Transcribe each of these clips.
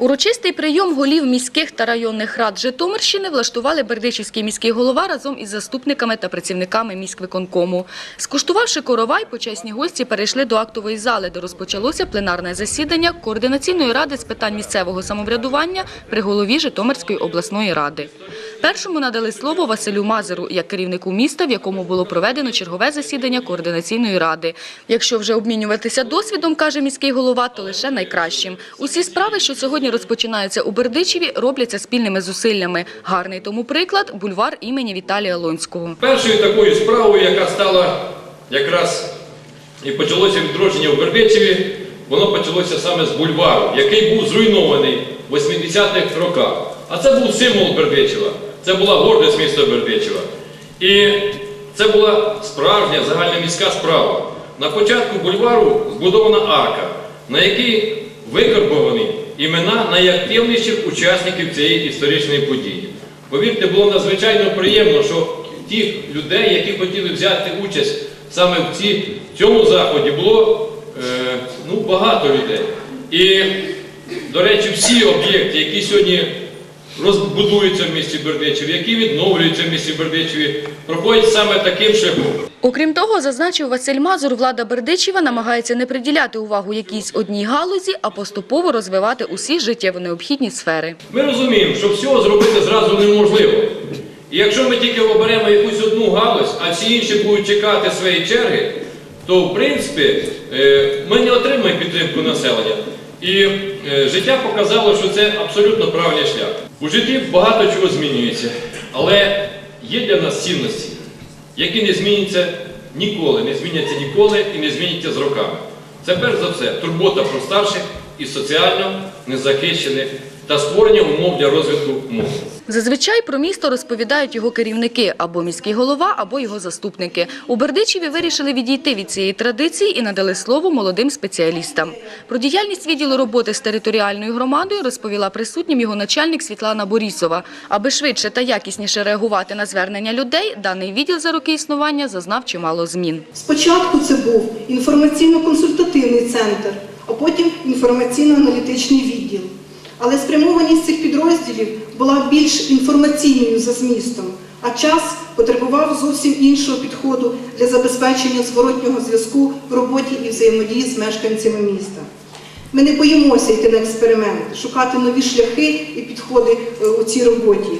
Урочистий прийом голів міських та районних рад Житомирщини влаштували Бердичівський міський голова разом із заступниками та працівниками міськвиконкому. Скуштувавши коровай, почесні гості перейшли до актової зали, де розпочалося пленарне засідання Координаційної ради з питань місцевого самоврядування при голові Житомирської обласної ради. Першому надали слово Василю Мазеру як керівнику міста, в якому було проведено чергове засідання Координаційної ради. Якщо вже обмінюватися досвідом, каже міський голова, то лише найкращим. Усі справи, що сьогодні розпочинаються у Бердичеві, робляться спільними зусиллями. Гарний тому приклад – бульвар імені Віталія Лонського. Першою такою справою, яка стала якраз і почалося відродження в Бердичеві, воно почалося саме з бульвару, який був зруйнований в 80-х роках. А це був символ Бердичева, це була гордість міста Бердичева. І це була справжня загальноміська справа. На початку бульвару збудована арка, на якій викарбовані імена найактивніших учасників цієї історичної події. Повірте, було надзвичайно приємно, що тих людей, які хотіли взяти участь саме в, цьому заході, було е, ну, багато людей. І, до речі, всі об'єкти, які сьогодні розбудуються в місті Бердичеві, які відновлюються в місті Бердичеві, проходять саме таким шляхом. Окрім того, зазначив Василь Мазур, влада Бердичева намагається не приділяти увагу якійсь одній галузі, а поступово розвивати усі життєво необхідні сфери. Ми розуміємо, що всього зробити зразу неможливо. І якщо ми тільки оберемо якусь одну галузь, а всі інші будуть чекати своєї черги, то в принципі е, ми не отримаємо підтримку населення. І е, життя показало, що це абсолютно правильний шлях. У житті багато чого змінюється, але є для нас цінності, які не зміняться ніколи, не зміняться ніколи і не зміняться з роками. Це перш за все турбота про старших і соціально незахищених та створення умов для розвитку мови. Зазвичай про місто розповідають його керівники або міський голова, або його заступники. У Бердичеві вирішили відійти від цієї традиції і надали слово молодим спеціалістам. Про діяльність відділу роботи з територіальною громадою розповіла присутнім його начальник Світлана Борісова. Аби швидше та якісніше реагувати на звернення людей, даний відділ за роки існування зазнав чимало змін. Спочатку це був інформаційно-консультативний центр, а потім інформаційно-аналітичний відділ. Але спрямованість цих підрозділів була більш інформаційною за змістом, а час потребував зовсім іншого підходу для забезпечення зворотнього зв'язку в роботі і взаємодії з мешканцями міста. Ми не боїмося йти на експеримент, шукати нові шляхи і підходи е, у цій роботі.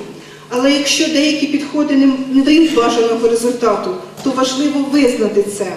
Але якщо деякі підходи не, дають бажаного результату, то важливо визнати це.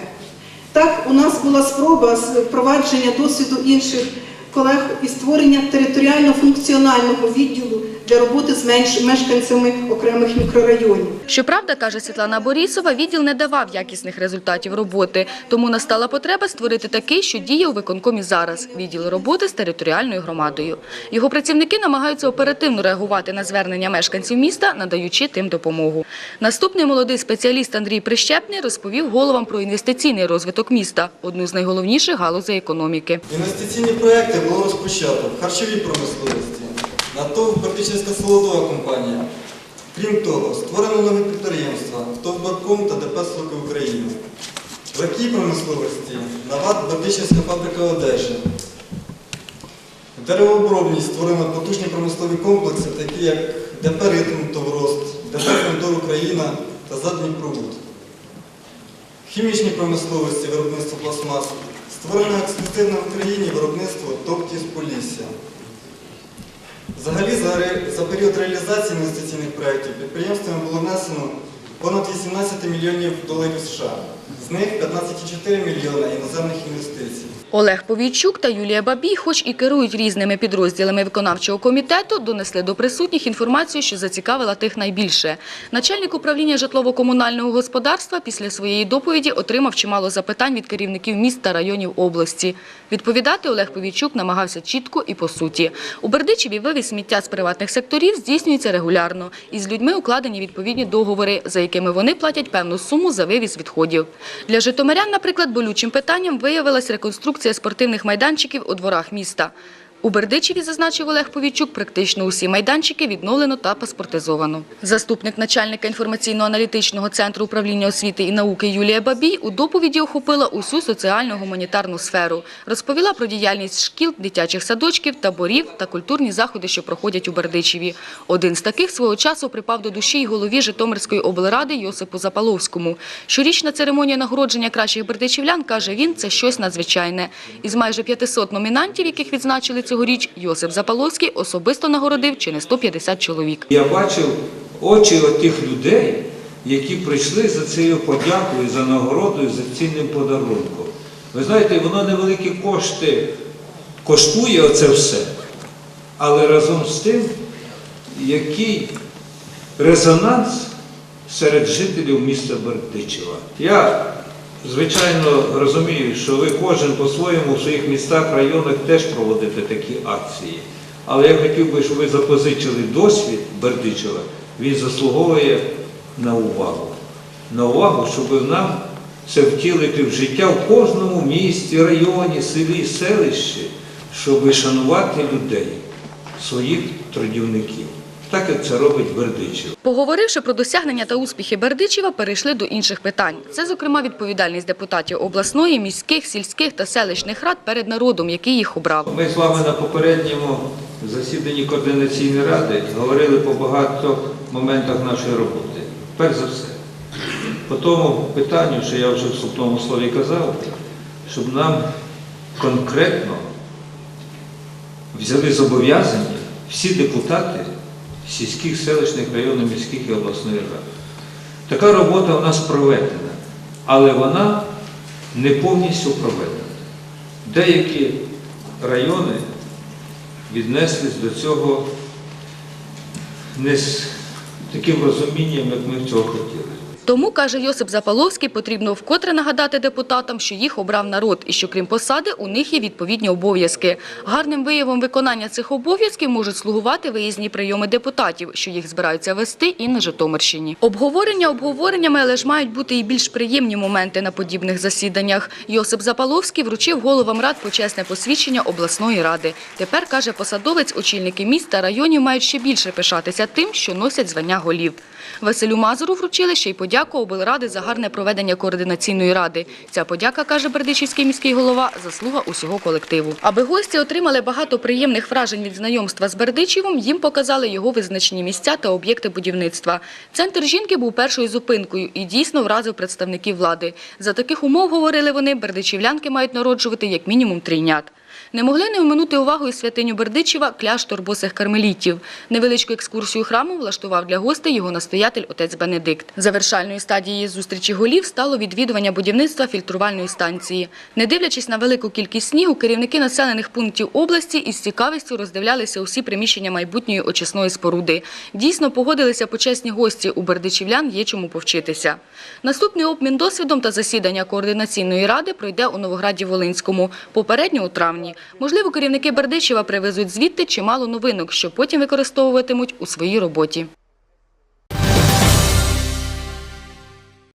Так, у нас була спроба впровадження досвіду інших колег і створення територіально-функціонального відділу для роботи з менш- мешканцями окремих мікрорайонів. Щоправда, каже Світлана Борісова, відділ не давав якісних результатів роботи, тому настала потреба створити такий, що діє у виконкомі зараз – відділ роботи з територіальною громадою. Його працівники намагаються оперативно реагувати на звернення мешканців міста, надаючи тим допомогу. Наступний молодий спеціаліст Андрій Прищепний розповів головам про інвестиційний розвиток міста – одну з найголовніших галузей економіки. Інвестиційні проекти було розпочато в харчовій промисловості, на ТОВ Бертичівська солодова компанія. Крім того, створено нові підприємства ТОВ Барком та ДП «Соки України. В легкій промисловості НАВАД Бертичівська фабрика одежі. В створено потужні промислові комплекси, такі як ДП «Ритм Товрост», ДП «Фондор Україна» та Задніпровод. В хімічній промисловості виробництво пластмас створено ексклюзивне в Україні виробництво Топтіс Полісся. Взагалі, за, період реалізації інвестиційних проєктів підприємствами було внесено понад 18 мільйонів доларів США, з них 15,4 мільйона іноземних інвестицій. Олег Повійчук та Юлія Бабій, хоч і керують різними підрозділами виконавчого комітету, донесли до присутніх інформацію, що зацікавила тих найбільше. Начальник управління житлово-комунального господарства після своєї доповіді отримав чимало запитань від керівників міст та районів області. Відповідати Олег Повійчук намагався чітко і по суті. У Бердичеві вивіз сміття з приватних секторів здійснюється регулярно. І з людьми укладені відповідні договори, за якими вони платять певну суму за вивіз відходів. Для житомирян, наприклад, болючим питанням виявилась реконструкція спортивних майданчиків у дворах міста. У Бердичеві, зазначив Олег Повійчук, практично усі майданчики відновлено та паспортизовано. Заступник начальника інформаційно-аналітичного центру управління освіти і науки Юлія Бабій у доповіді охопила усю соціально-гуманітарну сферу. Розповіла про діяльність шкіл, дитячих садочків, таборів та культурні заходи, що проходять у Бердичеві. Один з таких свого часу припав до душі й голові Житомирської облради Йосипу Запаловському. Щорічна церемонія нагородження кращих бердичівлян, каже він, це щось надзвичайне. Із майже 500 номінантів, яких відзначили цьогоріч, Йосип Запаловський особисто нагородив чи не 150 чоловік. Я бачив очі тих людей, які прийшли за цією подякою, за нагородою, за цінним подарунком. Ви знаєте, воно невеликі кошти коштує оце все. Але разом з тим, який резонанс серед жителів міста Бердичева. Я, звичайно, розумію, що ви кожен по-своєму в своїх містах, районах теж проводите такі акції. Але я хотів би, щоб ви запозичили досвід Бердичева, він заслуговує на увагу. На увагу, щоб нам це втілити в життя в кожному місті, районі, селі, селищі, щоб шанувати людей, своїх трудівників. Так як це робить Бердичев. Поговоривши про досягнення та успіхи Бердичева, перейшли до інших питань. Це, зокрема, відповідальність депутатів обласної, міських, сільських та селищних рад перед народом, який їх обрав. Ми з вами на попередньому засіданні координаційної ради говорили по багатьох моментах нашої роботи. Перш за все, по тому питанню, що я вже в вступному слові казав, щоб нам конкретно взяли зобов'язання всі депутати сільських, селищних, районних, міських і обласної ради. Така робота у нас проведена, але вона не повністю проведена. Деякі райони віднеслись до цього не з таким розумінням, як ми цього хотіли. Тому, каже Йосип Запаловський, потрібно вкотре нагадати депутатам, що їх обрав народ і що, крім посади, у них є відповідні обов'язки. Гарним виявом виконання цих обов'язків можуть слугувати виїзні прийоми депутатів, що їх збираються вести і на Житомирщині. Обговорення обговореннями, але ж мають бути і більш приємні моменти на подібних засіданнях. Йосип Запаловський вручив головам рад почесне посвідчення обласної ради. Тепер, каже посадовець, очільники міст та районів мають ще більше пишатися тим, що носять звання голів. Василю Мазуру вручили ще й подяку облради за гарне проведення координаційної ради. Ця подяка, каже Бердичівський міський голова, заслуга усього колективу. Аби гості отримали багато приємних вражень від знайомства з Бердичевом, їм показали його визначні місця та об'єкти будівництва. Центр жінки був першою зупинкою і дійсно вразив представників влади. За таких умов, говорили вони, бердичівлянки мають народжувати як мінімум трійнят. Не могли не оминути увагою святиню Бердичева кляштор босих кармелітів. Невеличку екскурсію храму влаштував для гостей його настоятель отець Бенедикт. Завершальною стадією зустрічі голів стало відвідування будівництва фільтрувальної станції. Не дивлячись на велику кількість снігу, керівники населених пунктів області із цікавістю роздивлялися усі приміщення майбутньої очисної споруди. Дійсно погодилися почесні гості. У бердичівлян є чому повчитися. Наступний обмін досвідом та засідання координаційної ради пройде у Новограді Волинському, попередньо у травні. Можливо, керівники Бердичева привезуть звідти чимало новинок, що потім використовуватимуть у своїй роботі.